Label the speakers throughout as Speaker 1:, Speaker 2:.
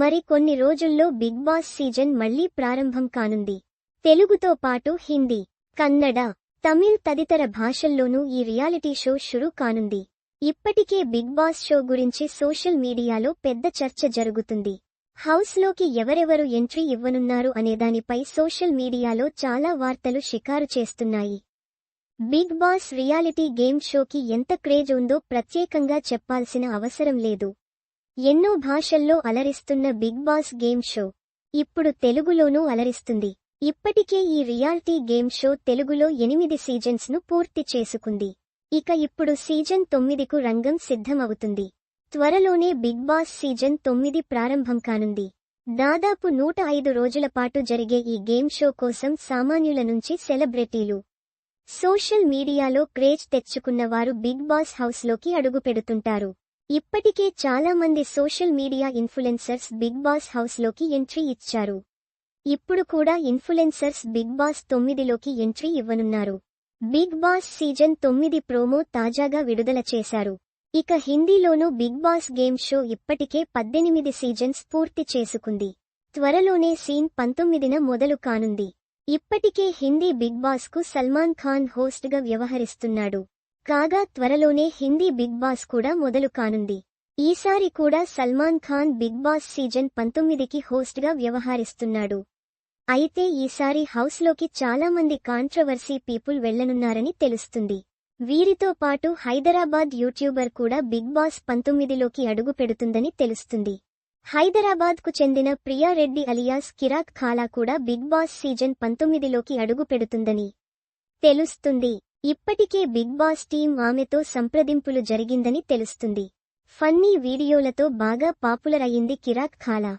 Speaker 1: మరి కొన్ని రోజుల్లో బిగ్ బాస్ సీజన్ మళ్ళీ ప్రారంభం కానుంది. తెలుగుతో పాటు హిందీ కన్నడ తమిళ్ తదితర భాషల్లోనూ ఈ రియాలిటీ షో షురూ కానుంది. ఇప్పటికే బిగ్ బాస్ షో గురించి సోషల్ మీడియాలో పెద్ద చర్చ జరుగుతుంది. హౌస్లోకి ఎవరెవరు ఎంట్రీ ఇవ్వనున్నారు అనేదానిపై సోషల్ మీడియాలో చాలా వార్తలు షికారు చేస్తున్నాయి. బిగ్ బాస్ రియాలిటీ గేమ్ షోకి ఎంత క్రేజ్ ఉందో ప్రత్యేకంగా చెప్పాల్సిన అవసరం లేదు. ఎన్నో భాషల్లో అలరిస్తున్న బిగ్ బాస్ గేమ్ షో. ఇప్పుడు తెలుగులోనూ అలరిస్తుంది. ఇప్పటికే ఈ రియాలిటీ గేమ్ షో తెలుగులో ఎనిమిది సీజన్స్ను పూర్తి చేసుకుంది. ఇక ఇప్పుడు సీజన్ తొమ్మిదికు రంగం సిద్ధమవుతుంది. త్వరలోనే బిగ్ బాస్ సీజన్ తొమ్మిది ప్రారంభం కానుంది. దాదాపు నూట ఐదు రోజుల పాటు జరిగే ఈ గేమ్ షో కోసం సామాన్యుల నుంచి సెలబ్రిటీలు సోషల్ మీడియాలో క్రేజ్ తెచ్చుకున్న వారు బిగ్ బాస్ హౌస్లోకి అడుగుపెడుతుంటారు. ఇప్పటికే చాలా మంది social media influencers Bigg Boss హౌస్లోకి ఎంట్రీ ఇచ్చారు. ఇప్పుడు కూడా ఇన్ఫ్లుయెన్సర్స్ బిగ్ బాస్ తొమ్మిదిలోకి ఎంట్రీ ఇవ్వనున్నారు. బిగ్ బాస్ సీజన్ తొమ్మిది ప్రోమో తాజాగా విడుదల చేశారు. ఇక హిందీలోనూ బిగ్ బాస్ గేమ్ షో ఇప్పటికే పద్దెనిమిది సీజన్స్ పూర్తి చేసుకుంది. త్వరలోనే సీన్ పంతొమ్మిదిన మొదలు కానుంది. ఇప్పటికే హిందీ బిగ్ బాస్కు సల్మాన్ ఖాన్ హోస్ట్గా వ్యవహరిస్తున్నాడు. కాగా త్వరలోనే హిందీ బిగ్ బాస్ కూడా మొదలు కానుంది. ఈసారి కూడా Salman Khan Big Boss season పంతొమ్మిదికి హోస్ట్గా వ్యవహరిస్తున్నాడు. అయితే ఈసారి హౌస్లోకి చాలా మంది కాంట్రవర్సీ పీపుల్ వెళ్ళనున్నారని తెలుస్తుంది. వీరితో పాటు హైదరాబాద్ యూట్యూబర్ కూడా బిగ్ బాస్ పంతొమ్మిదిలోకి అడుగు పెడుతుందని తెలుస్తుంది. హైదరాబాద్కు చెందిన ప్రియారెడ్డి అలియాస్ కిరాక్ ఖాలా కూడా బిగ్ బాస్ సీజన్ పంతొమ్మిదిలోకి అడుగు పెడుతుందని తెలుస్తుంది. ఇప్పటికే బిగ్ బాస్ టీం ఆమెతో సంప్రదింపులు జరిగిందని తెలుస్తుంది. ఫన్నీ వీడియోలతో బాగా పాపులర్ అయింది కిరాక్ ఖాలా.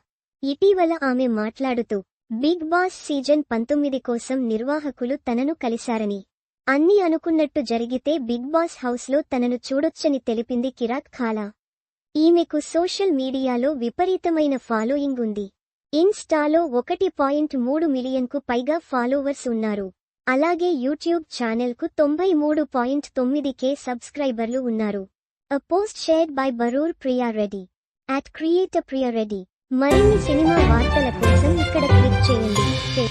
Speaker 1: ఇటీవల ఆమె మాట్లాడుతూ బిగ్ బాస్ సీజన్ పంతొమ్మిది కోసం నిర్వాహకులు తనను కలిశారని. అన్ని అనుకున్నట్టు జరిగితే బిగ్ బాస్ హౌస్లో తనను చూడొచ్చని తెలిపింది కిరాక్ ఖాలా. ఈమెకు సోషల్ మీడియాలో విపరీతమైన ఫాలోయింగ్ ఉంది. ఇన్స్టాలో ఒకటి పాయింట్ మూడు మిలియన్కు పైగా ఫాలోవర్స్ ఉన్నారు. అలాగే యూట్యూబ్ ఛానల్కు తొంభై మూడు పాయింట్ తొమ్మిది కే సబ్స్క్రైబర్లు ఉన్నారు. అ పోస్ట్ షేర్డ్ బై బరూర్ ప్రియా రెడ్డి అట్ క్రియేట్ ప్రియా రెడ్డి మరిన్ని సినిమా వార్తల కోసం ఇక్కడ క్లిక్ చేయండి.